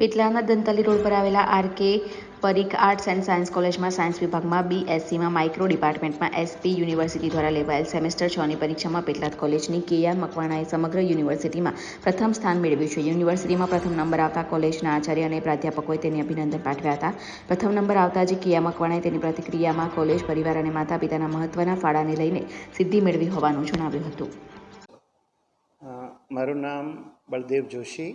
પેટલાના દંતાલી road પર આવેલા R K Parikh arts and science કોલેજમાં સાયન્સ વિભાગમાં બીએસસીમાં માઇક્રો ડિપાર્ટમેન્ટમાં એસપી યુનિવર્સિટી દ્વારા લેવાયેલ સેમેસ્ટર છની પરીક્ષામાં પેટલાદ કોલેજની કેયા મકવાણાએ સમગ્ર યુનિવર્સિટીમાં પ્રથમ સ્થાન મેળવ્યું છે. યુનિવર્સિટીમાં પ્રથમ નંબર આવતા કોલેજના આચાર્ય અને પ્રાધ્યાપકોએ તેને અભિનંદન પાઠવ્યા હતા. પ્રથમ નંબર આવતા જે કેયા મકવાણાએ તેની પ્રતિક્રિયામાં કોલેજ પરિવાર અને માતા પિતાના મહત્વના ફાળાને લઈને સિદ્ધિ મેળવી હોવાનું જણાવ્યું હતું. મારું નામ બળદેવ જોશી.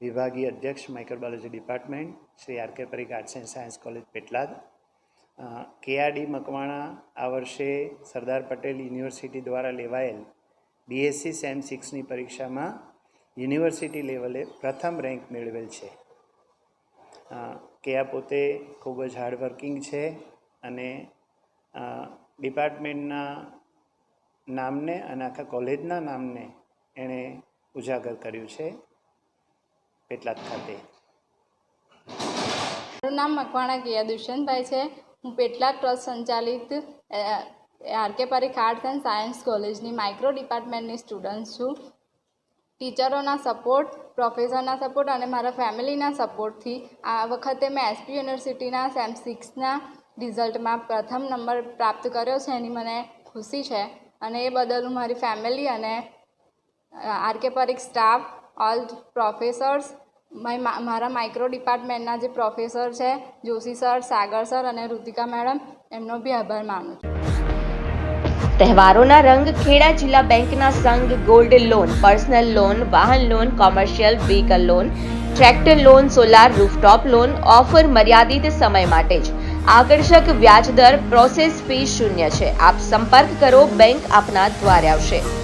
વિભાગીય અધ્યક્ષ microbiology department Shri R K Parikh arts and science college Petlad. KRD Makwana આ વર્ષે સરદાર પટેલ યુનિવર્સિટી દ્વારા લેવાયેલ બીએસસી સેમ સિક્સની પરીક્ષામાં યુનિવર્સિટી લેવલે પ્રથમ રેન્ક મેળવેલ છે. કેઆ પોતે ખૂબ જ હાર્ડવર્કિંગ છે અને ડિપાર્ટમેન્ટના નામને અને આખા કોલેજના નામને એણે ઉજાગર કર્યું છે. પેટલાદ ખાતે. મારું નામ મકવાણા કિયા દુષ્યંતભાઈ છે. હું પેટલા ટ્રસ્ટ સંચાલિત R K Parikh arts and science કોલેજની માઇક્રો ડિપાર્ટમેન્ટની સ્ટુડન્ટ છું. ટીચરોના સપોર્ટ, પ્રોફેસરના સપોર્ટ અને મારા ફેમિલીના સપોર્ટથી આ વખતે મેં એસપી યુનિવર્સિટીના સેમ સિક્સના રિઝલ્ટમાં પ્રથમ નંબર પ્રાપ્ત કર્યો છે. એની મને ખુશી છે અને એ બદલ હું મારી ફેમિલી અને RK Parikh staff, all professors મારા માઇક્રો ડિપાર્ટમેન્ટના જે પ્રોફેસર છે, જોશી સર સાગર સર અને ઋતિકા મેડમ એમનો બી આભાર માનું છું. તહેવારોના રંગ ખેડા જિલ્લા બેંકના સંઘ ગોલ્ડ લોન, પર્સનલ લોન, વાહન loan, commercial vehicle loan, tractor loan, solar rooftop loan, offer મર્યાદિત સમય માટે જ. આકર્ષક વ્યાજદર પ્રોસેસ ફી શૂન્ય છે. આપ સંપર્ક કરો, બેંક આપના દ્વારે આવશે.